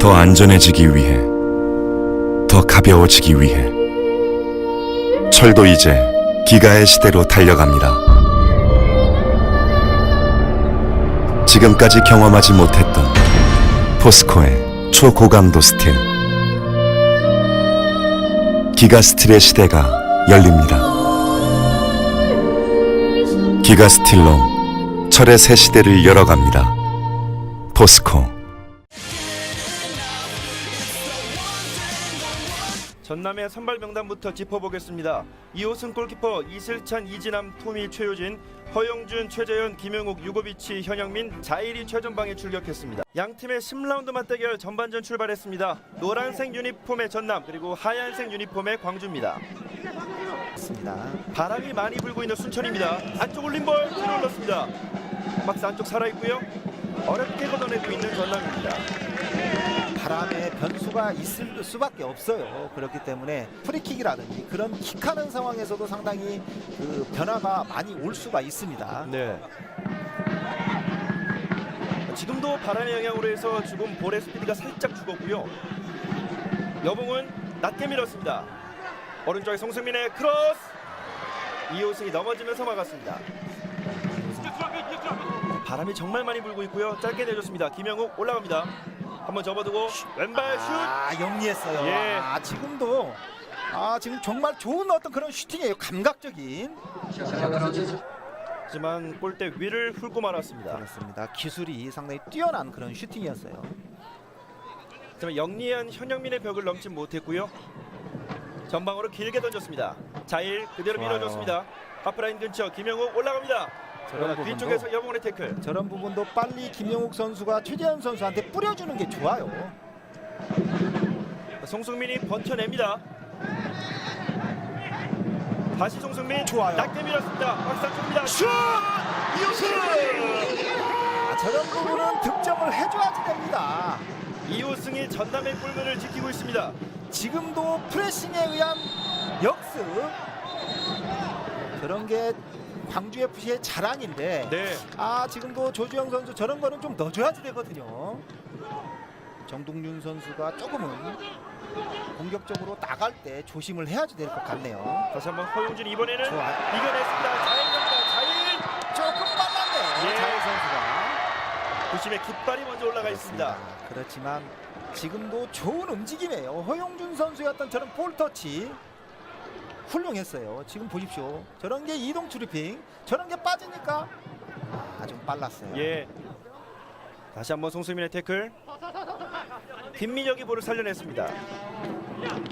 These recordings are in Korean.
더 안전해지기 위해, 더 가벼워지기 위해. 철도 이제 기가의 시대로 달려갑니다. 지금까지 경험하지 못했던 포스코의 초고강도 스틸. 기가 스틸의 시대가 열립니다. 기가 스틸로 철의 새 시대를 열어갑니다. 포스코. 전남의 선발 명단부터 짚어보겠습니다. 이호승 골키퍼 이슬찬 이진남 토미 최효진 허영준 최재현 김영욱 유고비치 현영민 자일이 최전방에 출격했습니다. 양 팀의 10라운드 맞대결 전반전 출발했습니다. 노란색 유니폼의 전남 그리고 하얀색 유니폼의 광주입니다. 있습니다. 바람이 많이 불고 있는 순천입니다. 안쪽 올린 볼 뒤로 올렸습니다. 박스 안쪽 살아있고요. 어렵게 걷어내고 있는 전남입니다. 바람의 변수가 있을 수밖에 없어요. 그렇기 때문에 프리킥이라든지 그런 킥하는 상황에서도 상당히 그 변화가 많이 올 수가 있습니다. 네. 지금도 바람의 영향으로 해서 지금 볼의 스피드가 살짝 죽었고요. 여봉은 낮게 밀었습니다. 오른쪽에 송승민의 크로스. 이호승이 넘어지면서 막았습니다. 바람이 정말 많이 불고 있고요. 짧게 내줬습니다. 김영욱 올라갑니다. 한번 접어두고 왼발 슛. 아 영리했어요. 예. 아 지금도 아 지금 정말 좋은 어떤 그런 슈팅이에요. 감각적인 하지만 골대 위를 훑고 말았습니다. 그렇습니다. 기술이 상당히 뛰어난 그런 슈팅이었어요. 하지만 영리한 현영민의 벽을 넘지 못했고요. 전방으로 길게 던졌습니다. 자일 그대로 좋아요. 밀어줬습니다. 하프라인 근처 김영욱 올라갑니다. 저런 그러나 부분도- 뒤쪽에서 여봉의 태클. 저런 부분도 빨리 김영욱 선수가 최재현 선수한테 뿌려주는 게 좋아요. 송승민이 버텨냅니다. 다시 송승민 좋아요. 낮게 밀었습니다. 박스 쪽입니다. 슛! 이호승! 아, 저런 부분은 득점을 해줘야지 됩니다. 이호승이 전남의 골문을 지키고 있습니다. 지금도 프레싱에 의한 역습 저런 게 광주 FC의 자랑인데 네. 아 지금도 조주영 선수 저런 거는 좀 넣어줘야지 되거든요. 정동윤 선수가 조금은 공격적으로 나갈 때 조심을 해야지 될 것 같네요. 다시 한번 허용준 이번에는 좋아. 이겨냈습니다. 자일입니다. 자일. 조금 빨랐네요. 예. 자일 선수가. 부심의 깃발이 먼저 올라가 있습니다. 그렇지만 지금도 좋은 움직임이에요. 허용준 어떤 저런 볼 터치 훌륭했어요. 지금 보십시오. 저런 게 이동 트리핑, 저런 게 빠지니까 아, 좀 빨랐어요. 예. 다시 한번 송승민의 태클. 김민혁이 볼을 살려냈습니다.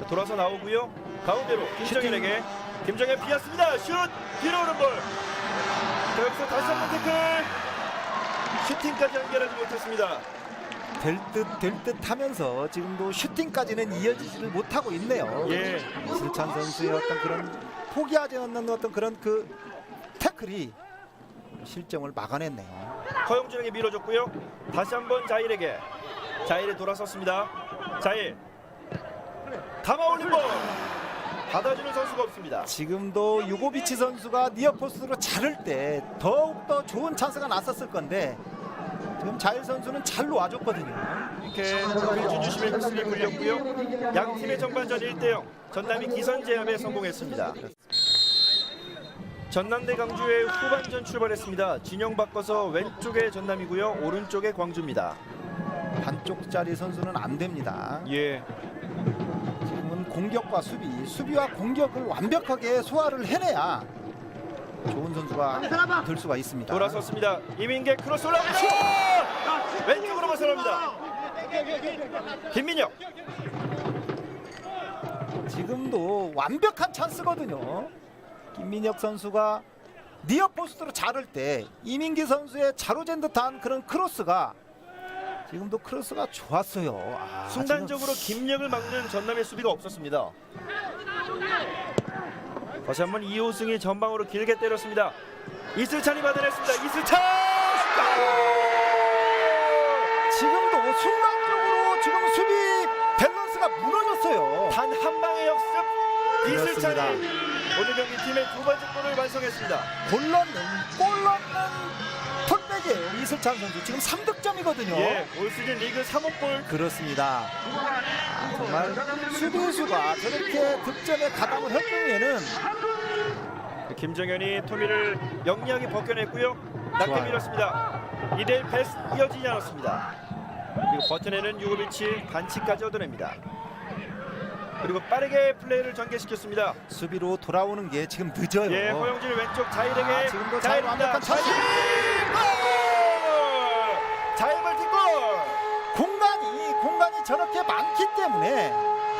돌아서 나오고요. 가운데로 김정현에게 김정현 비었습니다. 슛 뒤로 오는 볼. 자, 여기서 다시 한번 태클. 슈팅까지 연결하지 못했습니다. 될 듯 될 듯 하면서 지금도 슈팅까지는 이어지지를 못하고 있네요. 예. 이슬찬 선수의 어떤 그런 포기하지 않는 어떤 그런 그 태클이 실점을 막아냈네요. 허영준에게 밀어줬고요. 다시 한번 자일에게. 자일에 돌아섰습니다. 자일. 감아 올린 볼. 받아주는 선수가 없습니다. 지금도 유고비치 선수가 니어포스로 자를 때 더욱더 좋은 찬스가 났었을 건데 지금 자일 선수는 잘 놓아줬거든요. 이렇게 필주 주심의 흡수를 굴렸고요. 양 팀의 전반전 1대0 전남이 기선 제압에 성공했습니다. 전남대 강주의 후반전 출발했습니다. 진영 바꿔서 왼쪽에 전남이고요. 오른쪽에 광주입니다. 반쪽짜리 선수는 안 됩니다. 예. 지금은 공격과 수비, 수비와 공격을 완벽하게 소화를 해내야 좋은 선수가 될 수가 있습니다. 돌아섰습니다. 이민계 크로스 올라옵니다. 왼쪽으로 벗어납니다. 김민혁. 지금도 완벽한 찬스거든요. 김민혁 선수가 니어 포스트로 자를 때 이민기 선수의 자로잰 듯한 그런 크로스가 지금도 크로스가 좋았어요. 아, 순간적으로 김력을 막는 전남의 수비가 없었습니다. 다시 한번 이호승이 전방으로 길게 때렸습니다. 이슬찬이 받아냈습니다. 이슬찬! 지금, 도 순간적으로 지금 수비 밸런스가 무너졌어요. 단 한 방의 역습 이슬찬이 그렇습니다. 오늘 경기 팀의 두 번째 골을 완성했습니다. 골 넣는 골 넣는. 이슬찬 선수 지금 3득점이거든요. 예, 올 시즌 리그 3호 골. 그렇습니다. 아, 정말 수비수가 저렇게 득점에 가담을 할 경우에는 김정현이 토미를 영리하게 벗겨냈고요. 좋아요. 밀었습니다. 2대1 패스 이어지지 않았습니다. 그리고 버텨내는 유고비치 반칙까지 얻어냅니다. 그리고 빠르게 플레이를 전개시켰습니다. 수비로 돌아오는 게 지금 늦어요. 예, 허영진 왼쪽 자일에게 아, 지금도 자일. 완벽한 찬스. 발킥 골! 공간이 공간이 저렇게 많기 때문에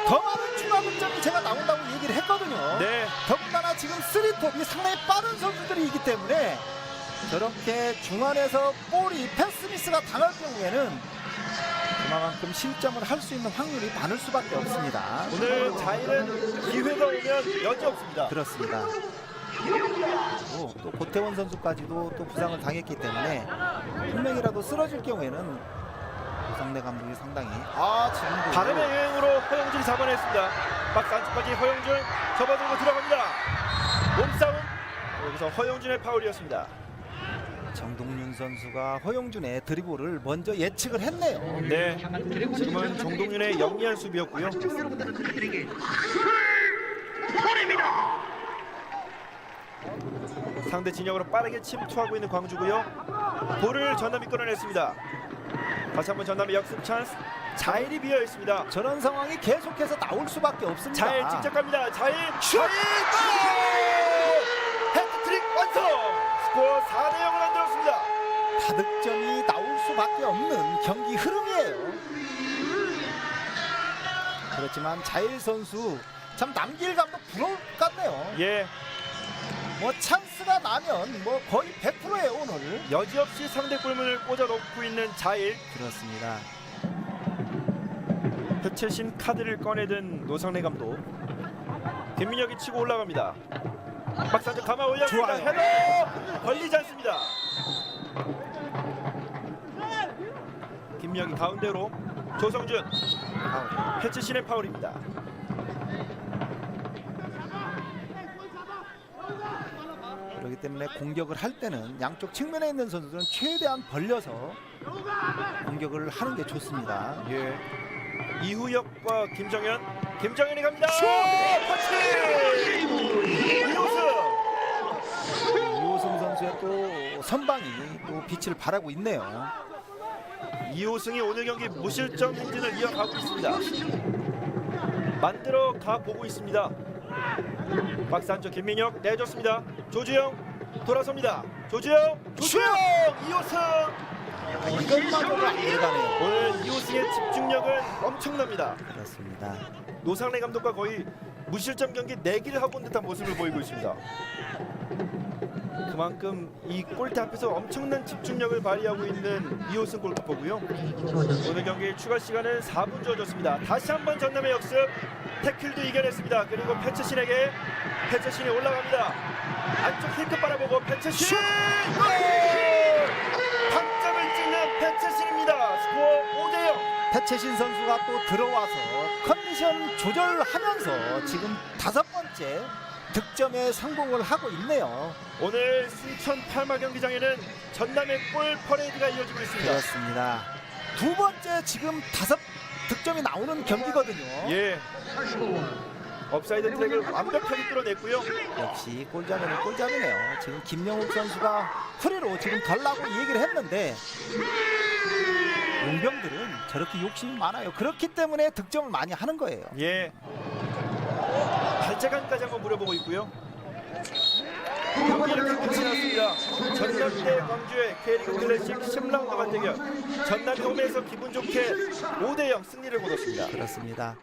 더 많은 추가 득점이 제가 나온다고 얘기를 했거든요. 네, 더군다나 지금 쓰리톱이 상당히 빠른 선수들이 있기 때문에 저렇게 중안에서 볼이 패스 미스가 당할 경우에는 그만큼 실점을 할 수 있는 확률이 많을 수밖에 없습니다. 오늘 자일은 기회가 오면 여지 없습니다. 그렇습니다. 또, 또 고태원 선수까지도 또 부상을 당했기 때문에 한 명이라도 쓰러질 경우에는 조상래 감독이 상당히 아 지금도 바람의 여행으로 허영준이 잡아냈습니다. 박스 안쪽까지 허영준 접어들고 들어갑니다. 몸싸움 여기서 허영준의 파울이었습니다. 정동윤 선수가 허용준의 드리블을 먼저 예측을 했네요. 네, 지금은 정동윤의 영리한 수비였고요. 상대 진영으로 빠르게 침투하고 있는 광주고요. 볼을 전남이 끌어냈습니다. 다시 한번 전남의 역습 찬스. 자일이 비어 있습니다. 저런 상황이 계속해서 나올 수밖에 없습니다. 자일 직접 갑니다. 자일 슛! 헤트트릭 완성! 스코어 4대 0을 만들었습니다. 다득점이 나올 수밖에 없는 경기 흐름이에요. 그렇지만 자일 선수 참 남길 감독 부러울 것 같네요. 예, 뭐 찬스가 나면 뭐 거의 100%예요 오늘. 여지없이 상대 골문을 꽂아 놓고 있는 자일. 그렇습니다. 해체신 카드를 꺼내든 노상래 감독. 김민혁이 치고 올라갑니다. 박사적 감아 올려줍니다. 좋아요. 헤더 걸리지 않습니다. 김민혁이 가운데로 조성준. 해체신의 파울입니다. 그렇기 때문에 공격을 할 때는 양쪽 측면에 있는 선수들은 최대한 벌려서 공격을 하는 게 좋습니다. 예. 이후혁과 김정현, 김정현이 갑니다. 슛! 터치! 이호승. 이호승 선수의 또 선방이 또 빛을 발하고 있네요. 이호승이 오늘 경기 무실점 행진을 이어가고 있습니다. 만들어 가 보고 있습니다. 박스 안쪽 김민혁 내줬습니다. 조주영 돌아섭니다. 조주영, 조주영, 이호승. 이것마저도 안 들어가네요. 오늘 이호승의 집중력은 엄청납니다. 그렇습니다. 노상래 감독과 거의 무실점 경기 내기를 하고 온 듯한 모습을 보이고 있습니다. 그만큼 이 골대 앞에서 엄청난 집중력을 발휘하고 있는 이호승 골키퍼고요. 오늘 경기 추가 시간은 4분 주어졌습니다. 다시 한번 전남의 역습 태클도 이겨냈습니다. 그리고 패처신에게 패처신이 올라갑니다. 안쪽 힐끗 바라보고 골! 당점을 찍는 패처신입니다. 스코어 5대0. 태채신 선수가 또 들어와서 컨디션 조절하면서 지금 다섯 번째 득점에 성공을 하고 있네요. 오늘 순천 팔마 경기장에는 전남의 골 퍼레이드가 이어지고 있습니다. 그렇습니다. 두 번째 지금 다섯 득점이 나오는 경기거든요. 예. 업사이드 트랙을 완벽하게 뚫어냈고요. 역시 골자면은 골자면이에요. 지금 김영욱 선수가 프리로 지금 달라고 얘기를 했는데 용병들은 저렇게 욕심이 많아요. 그렇기 때문에 득점을 많이 하는 거예요. 예. 발재간까지 한번 물어보고 있고요. 경기 이렇게 끝이 났습니다. 전남 대 광주의 K리그 클래식 10라운드 맞대결. 전남이 홈에서 기분 좋게 5대0 승리를 거뒀습니다. 그렇습니다.